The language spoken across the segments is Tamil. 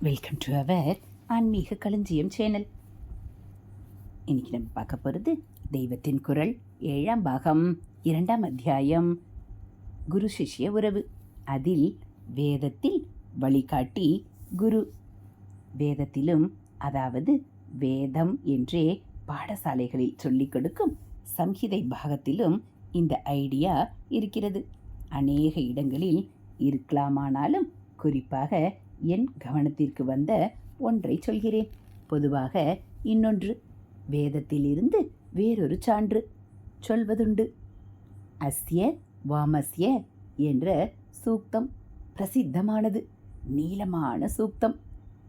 வெல்கம் டு அவர் ஆன்மீக களஞ்சியம் சேனல். இன்னைக்கு நம்ம பார்க்க போகிறது தெய்வத்தின் குரல் ஏழாம் பாகம் இரண்டாம் அத்தியாயம் குரு சிஷ்ய உறவு. அதில் வேதத்தில் வழிகாட்டி குரு. வேதத்திலும் அதாவது வேதம் என்றே பாடசாலைகளில் சொல்லிக் கொடுக்கும் சம்ஹிதை பாகத்திலும் இந்த ஐடியா இருக்கிறது. அநேக இடங்களில் இருக்கலாமானாலும் குறிப்பாக என் கவனத்திற்கு வந்த ஒன்றை சொல்கிறேன். பொதுவாக இன்னொன்று வேதத்திலிருந்து வேறொரு சான்று சொல்வதுண்டு. அஸ்ய வாமஸ்ய என்ற சூக்தம் பிரசித்தமானது நீளமான சூக்தம்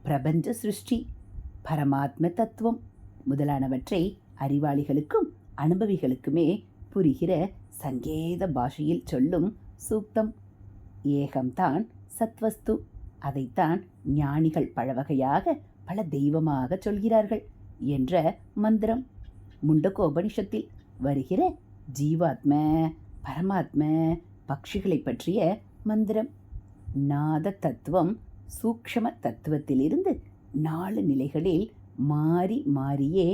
பிரபஞ்ச சிருஷ்டி பரமாத்ம தத்துவம் முதலானவற்றை அறிவாளிகளுக்கும் அனுபவிகளுக்குமே புரிகிற சங்கேத பாஷையில் சொல்லும் சூக்தம். ஏகம்தான் சத்வஸ்து. அதைத்தான் ஞானிகள் பழவகையாக பல தெய்வமாக சொல்கிறார்கள் என்ற மந்திரம். முண்டகோபனிஷத்தில் வருகிற ஜீவாத்ம பரமாத்ம பக்ஷிகளை பற்றிய மந்திரம். நாத தத்துவம் சூக்ஷம தத்துவத்திலிருந்து நாலு நிலைகளில் மாறி மாறியே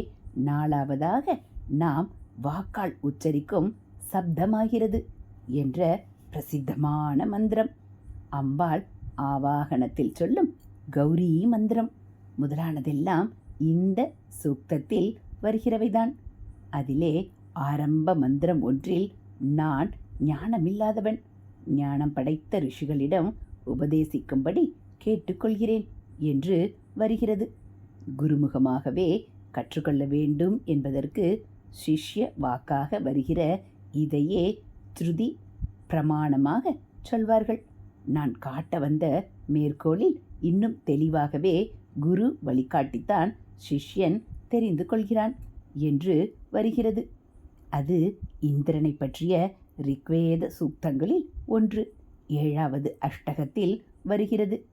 நாலாவதாக நாம் வாக்கால் உச்சரிக்கும் சப்தமாகிறது என்ற பிரசித்தமான மந்திரம். அம்பாள் ஆவாகனத்தில் சொல்லும் கௌரி மந்திரம் முதலானதெல்லாம் இந்த சூக்தத்தில் வருகிறவைதான். அதிலே ஆரம்ப மந்திரம் ஒன்றில் நான் ஞானமில்லாதவன். ஞானம் படைத்த ரிஷிகளிடம் உபதேசிக்கும்படி கேட்டுக்கொள்கிறேன் என்று வருகிறது. குருமுகமாகவே கற்றுக்கொள்ள வேண்டும் என்பதற்கு சிஷ்ய வாக்காக வருகிற இதையே ஸ்ருதி பிரமாணமாக சொல்வார்கள். நான் காட்ட வந்த மேற்கோளில் இன்னும் தெளிவாகவே குரு வழிகாட்டித்தான் சிஷ்யன் தெரிந்து கொள்கிறான் என்று வருகிறது. அது இந்திரனை பற்றிய ரிக்வேத சூக்தங்களில் ஒன்று. ஏழாவது அஷ்டகத்தில் வருகிறது.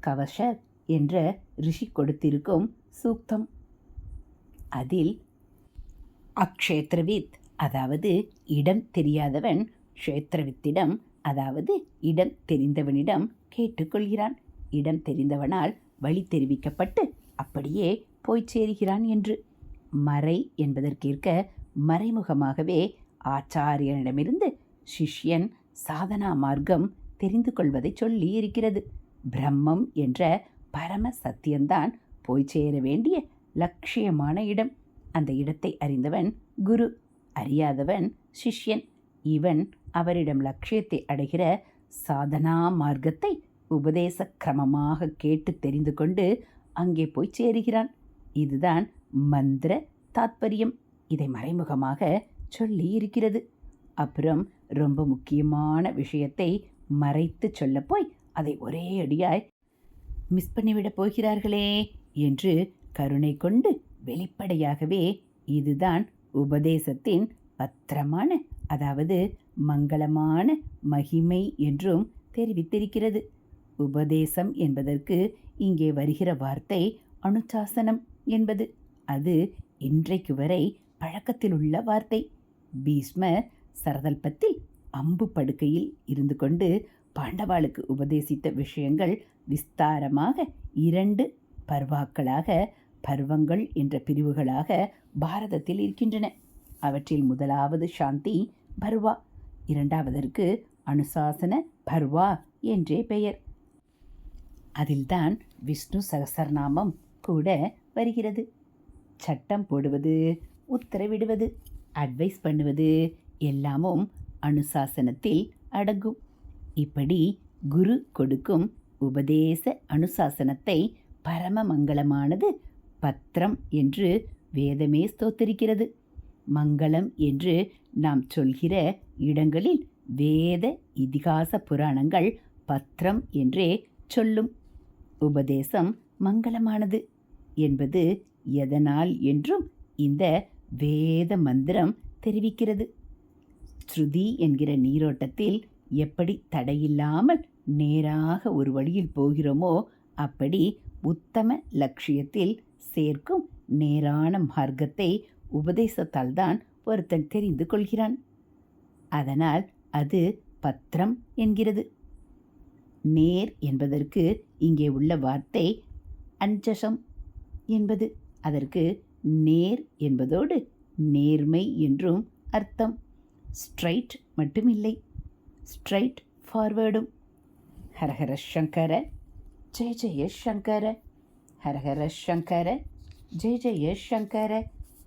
கவச என்ற ரிஷி கொடுத்திருக்கும் சூக்தம். அதில் அக்ஷேத்ரவித் அதாவது இடம் தெரியாதவன் க்ஷேத்திரவித்திடம் அதாவது இடம் தெரிந்தவனிடம் கேட்டுக்கொள்கிறான். இடம் தெரிந்தவனால் வழி தெரிவிக்கப்பட்டு அப்படியே போய் சேருகிறான் என்று. மறை என்பதற்கேற்க மறைமுகமாகவே ஆச்சாரியனிடமிருந்து சிஷ்யன் சாதனா மார்க்கம் தெரிந்து கொள்வதை சொல்லி இருக்கிறது பிரம்மம் என்ற பரம சத்தியம்தான் போய் சேர வேண்டிய லட்சியமான இடம். அந்த இடத்தை அறிந்தவன் குரு. அறியாதவன் சிஷ்யன். இவன் அவரிடம் லட்சியத்தை அடைகிற சாதனா மார்க்கத்தை உபதேச கிரமமாக கேட்டு தெரிந்து கொண்டு அங்கே போய் சேருகிறான். இதுதான் மந்திர தாத்பரியம். இதை மறைமுகமாக சொல்லி இருக்கிறது. அப்புறம் ரொம்ப முக்கியமான விஷயத்தை மறைத்து சொல்லப்போய் போய் அதை ஒரே அடியாய் மிஸ் பண்ணிவிடப் போகிறார்களே என்று கருணை கொண்டு வெளிப்படையாகவே இதுதான் உபதேசத்தின் பத்திரமான அதாவது மங்களமான மகிமை என்றும் தெரிவித்திருக்கிறது. உபதேசம் என்பதற்கு இங்கே வருகிற வார்த்தை அனுசாசனம் என்பது. அது இன்றைக்கு வரை பழக்கத்தில் உள்ள வார்த்தை. பீஷ்மர் சரதல்பத்தில் அம்பு படுக்கையில் இருந்து கொண்டு பாண்டவாளுக்கு உபதேசித்த விஷயங்கள் விஸ்தாரமாக இரண்டு பர்வாக்களாக பர்வங்கள் என்ற பிரிவுகளாக பாரதத்தில் இருக்கின்றன. அவற்றில் முதலாவது சாந்தி பர்வா. இரண்டாவதற்கு அனுசாசன பர்வா என்றே பெயர். அதில்தான் விஷ்ணு சகசரநாமம் கூட வருகிறது. சட்டம் போடுவது உத்தரவிடுவது அட்வைஸ் பண்ணுவது எல்லாமும் அனுசாசனத்தில் அடங்கும். இப்படி குரு கொடுக்கும் உபதேச அனுசாசனத்தை பரம மங்களமானது பத்திரம் என்று வேதமே ஸ்தோத்தரிக்கிறது. மங்களம் என்று நாம் சொல்கிற இடங்களில் வேத இதிகாச புராணங்கள் பத்திரம் என்றே சொல்லும் உபதேசம் மங்களமானது என்பது எதனால் என்றும் இந்த வேத மந்திரம் தெரிவிக்கிறது. ஸ்ருதி என்கிற நீரோட்டத்தில் எப்படி தடையில்லாமல் நேராக ஒரு வழியில் போகிறோமோ அப்படி உத்தம லட்சியத்தில் சேர்க்கும் நேரான மார்க்கத்தை உபதேசத்தால் தான் ஒருத்தன் தெரிந்து கொள்கிறான். அதனால் அது பத்திரம் என்கிறது. நேர் என்பதற்கு இங்கே உள்ள வார்த்தை அஞ்சசம் என்பது. அதற்கு நேர் என்பதோடு நேர்மை என்றும் அர்த்தம். ஸ்ட்ரைட் மட்டுமில்லை. ஸ்ட்ரைட் ஃபார்வேர்டும். ஹரஹர சங்கர ஜெய ஜெய சங்கர. ஹரஹர சங்கர ஜெய ஜெய சங்கர.